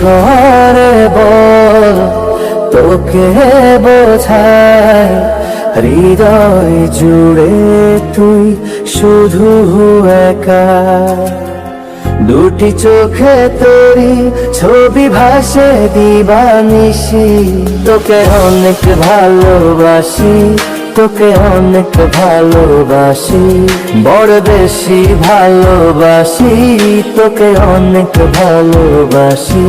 করে বল, তোকে বোঝায়, হৃদয় জুড়ে তুই শুধু একা। দুটি চোখে তোরি ছবি ভাসে দিবানিসি তোকে অনেক ভালোবাসি। তোকে অনেক ভালোবাসি, বড় বেশি ভালোবাসি, তোকে অনেক ভালোবাসি।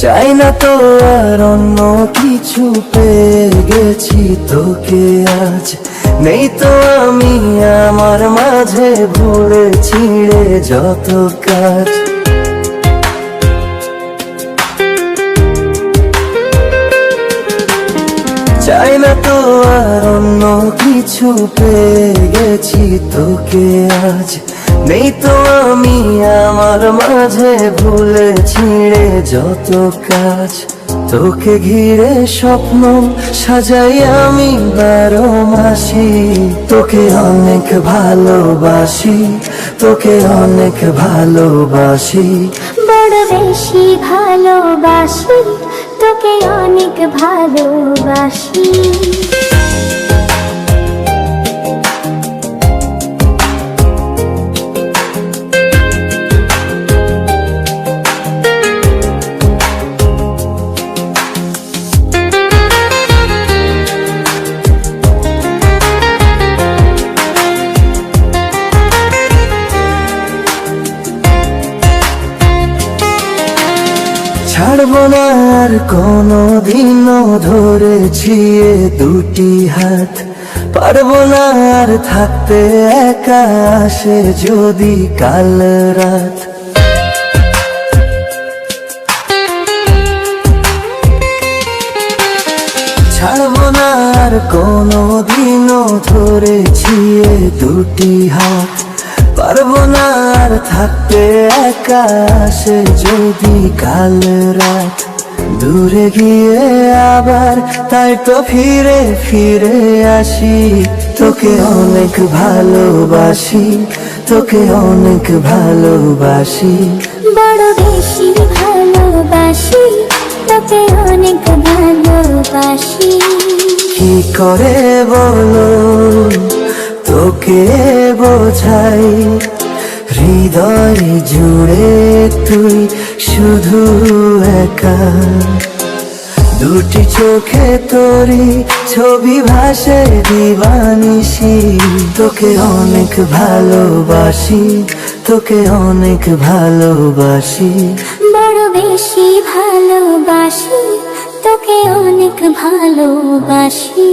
চাই না তো আর অন্য কিছু পেয়ে গেছি, তোকে আজ নেই তো আমি আমার মাঝে ভুলে ছিঁড়ে যত কাজ। চাই না তো আর অন্য কিছু পেয়ে গেছি তোকে আজ। নেই তো আমি আমার মাঝে ভুলে ছিঁড়ে যত কাজ। তোকে ঘিরে স্বপ্ন সাজাই আমি বারো মাসি। তোকে অনেক ভালোবাসি, তোকে অনেক ভালোবাসি। বড় বেশি ভালোবাসি, তোকে অনেক ভালোবাসি। আর কোনো দিনও ধরেছি দুটি হাত। পারব না আর থাকতে একা আসে যদি কাল রাত। ছাড়বো না আর কোনো দিনও ধরেছি দুটি হাত। পারব না আর থাকতে একা যদি কাল রাত দূরে গিয়ে আবার তাই তো ফিরে ফিরে আসি। তোকে অনেক ভালোবাসি তোকে অনেক ভালোবাসি। বড় বেশি ভালোবাসি তোকে অনেক ভালোবাসি। কি করে বলো তোকে বোঝাই? হৃদয় জুড়ে তুই শুধু একা। দুটি চোখে তোরি ছবি ভাসে দিবানিসি তোকে অনেক ভালোবাসি, তোকে অনেক ভালোবাসি। বড় বেশি ভালোবাসি, তোকে অনেক ভালোবাসি।